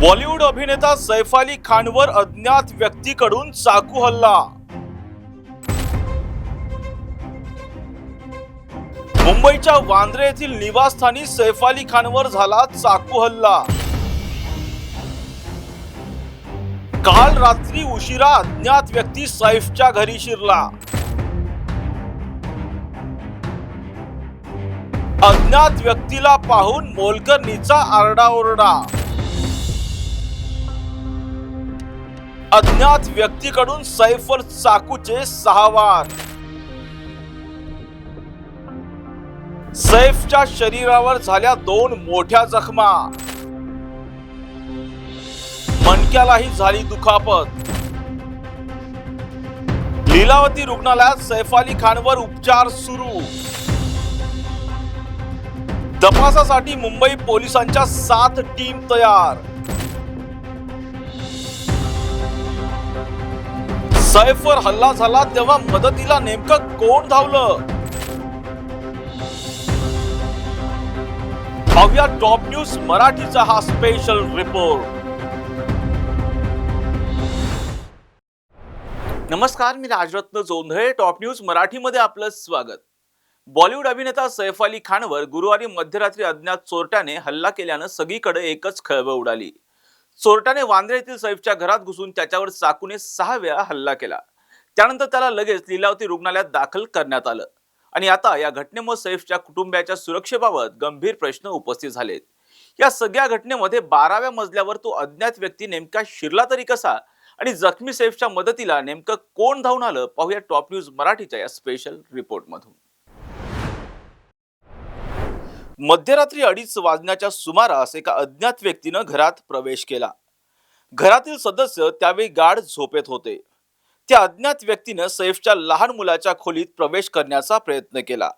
बॉलिवूड अभिनेता सैफ अली खानवर अज्ञात व्यक्तीकडून चाकू हल्ला. मुंबईच्या वांद्रे येथील निवासस्थानी सैफ अली खानवर झाला चाकू हल्ला. काल रात्री उशिरा अज्ञात व्यक्ती सैफच्या घरी शिरला. अज्ञात व्यक्तीला पाहून मोलकरणीचा आरडाओरडा. अज्ञात व्यक्तीकडून सैफर चाकूचे सहा वार सैफच्या शरीरावर झाल्या दोन मोठ्या जखमा. मणक्यालाही झाली दुखापत. लीलावती रुग्णालयात सैफ अली खानवर उपचार सुरू. तपासासाठी मुंबई पोलिसांच्या सात टीम तयार. सैफवर हल्ला झाला तेव्हा मदतीला नेमकं कोण धावलं? पाहूया टॉप न्यूज मराठीचा हा स्पेशल रिपोर्ट नमस्कार मी राजरत्न जोंधळे. टॉप न्यूज मराठीमध्ये आपलं स्वागत. बॉलिवूड अभिनेता सैफ अली खानवर गुरुवारी मध्यरात्री अज्ञात चोरट्याने हल्ला केल्यानं सगळीकडे एकच खळबळ उडाली. चोरट्याने वांद्रे येथील सैफच्या घरात घुसून त्याच्यावर चाकूने सहा वेळा हल्ला केला. त्यानंतर त्याला लगेच लीलावती रुग्णालयात दाखल करण्यात आलं. आणि आता या घटनेमुळे सैफच्या कुटुंबियाच्या सुरक्षेबाबत गंभीर प्रश्न उपस्थित झालेत. या सगळ्या घटनेमध्ये बाराव्या मजल्यावर तो अज्ञात व्यक्ती नेमका शिरला तरी कसा? आणि जखमी सैफच्या मदतीला नेमकं कोण धावून आलं? पाहूया टॉप न्यूज मराठीच्या या स्पेशल रिपोर्टमधून मध्यरात्री अडीच वाजण्याच्या सुमारास एका अज्ञात व्यक्तीनं घरात प्रवेश केला. घरातील सदस्य त्यावेळी गाढ झोपेत होते. त्या अज्ञात व्यक्तीनं सैफच्या लहान मुलाच्या खोलीत प्रवेश करण्याचा प्रयत्न केला.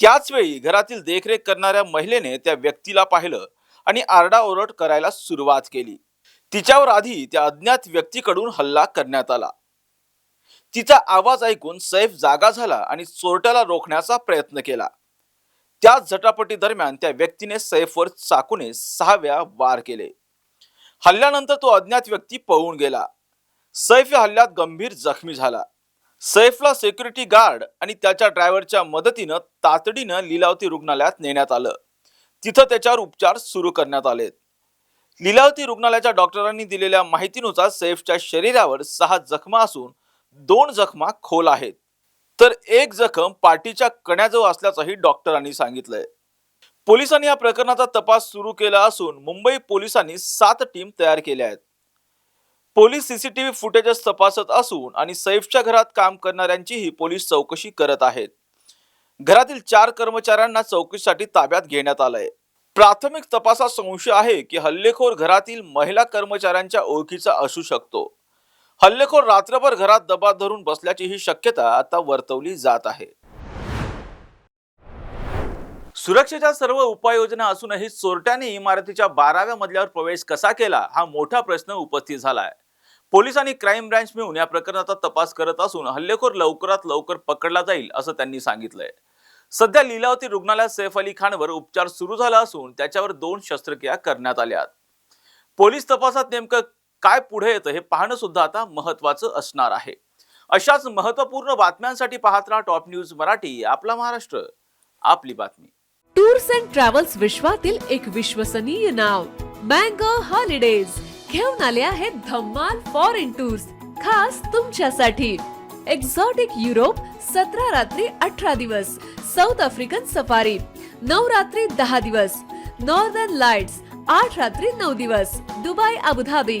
त्याच वेळी घरातील देखरेख करणाऱ्या महिलेने त्या व्यक्तीला पाहिलं आणि आरडाओरड करायला सुरुवात केली. तिच्यावर आधी त्या अज्ञात व्यक्तीकडून हल्ला करण्यात आला. तिचा आवाज ऐकून सैफ जागा झाला आणि चोरट्याला रोखण्याचा प्रयत्न केला. त्याच झटापटी दरम्यान त्या व्यक्तीने सैफवर चाकूने सहाव्या वार केले. हल्ल्यानंतर तो अज्ञात व्यक्ती पळून गेला. सैफ या हल्ल्यात गंभीर जखमी झाला. सैफला सिक्युरिटी गार्ड आणि त्याच्या ड्रायव्हरच्या मदतीनं तातडीनं लिलावती रुग्णालयात नेण्यात आलं. तिथं त्याच्यावर उपचार सुरू करण्यात आलेत लिलावती रुग्णालयाच्या डॉक्टरांनी दिलेल्या माहितीनुसार सैफच्या शरीरावर सहा जखमा असून दोन जखमा खोल आहेत. तर एक जखम पाठीच्या कण्याजवळ असल्याचंही डॉक्टरांनी सांगितलंय. पोलिसांनी या प्रकरणाचा तपास सुरू केला असून मुंबई पोलिसांनी सात टीम तयार केल्या आहेत. पोलीस सीसीटीव्ही फुटेजेस तपासत असून आणि सैफच्या घरात काम करणाऱ्यांचीही पोलीस चौकशी करत आहेत. घरातील चार कर्मचाऱ्यांना चौकशीसाठी ताब्यात घेण्यात आलंय. प्राथमिक तपासात संशय आहे की हल्लेखोर घरातील महिला कर्मचाऱ्यांच्या ओळखीचा असू शकतो. हल्लेखोर रात्रभर घरात दबा धरून बसल्याची ही शक्यता आता वर्तवली जात आहे. सुरक्षेच्या सर्व उपाययोजना असूनही चोरट्याने इमारतीच्या बाराव्या मजल्यावर प्रवेश कसा केला हा मोठा प्रश्न उपस्थित झालाय. पोलीस आणि क्राईम ब्रँच मिळून या प्रकरणाचा तपास करत असून हल्लेखोर लवकरात लवकर पकडला जाईल असं त्यांनी सांगितलंय. सध्या लीलावती रुग्णालयात सैफ अली खानवर उपचार सुरू झाला असून त्याच्यावर दोन शस्त्रक्रिया करण्यात आल्यात पोलीस तपासात नेमकं काय पुढे येतं हे पाहणं सुद्धा आता महत्वाचं असणार आहे. अशाच महत्त्वपूर्ण बातम्यांसाठी पाहत राहा टॉप न्यूज मराठी आपला महाराष्ट्र आपली बातमी. टूर्स अँड ट्रॅव्हल्स विश्वातील एक विश्वसनीय नाव मँगो हॉलिडेज. घेऊन आले आहेत धम्माल फॉरेन टूर्स खास तुमच्यासाठी. एक्झॉटिक युरोप सतरा रात्री अठरा दिवस. साऊथ आफ्रिकन सफारी नऊ रात्री दहा दिवस. नॉर्दर्न लाइट्स आठ रात्री नऊ दिवस. Dubai Abu Dhabi.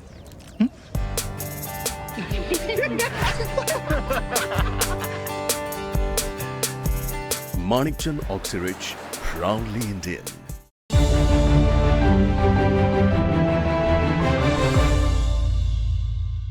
Manikchand Oxyrich, proudly Indian.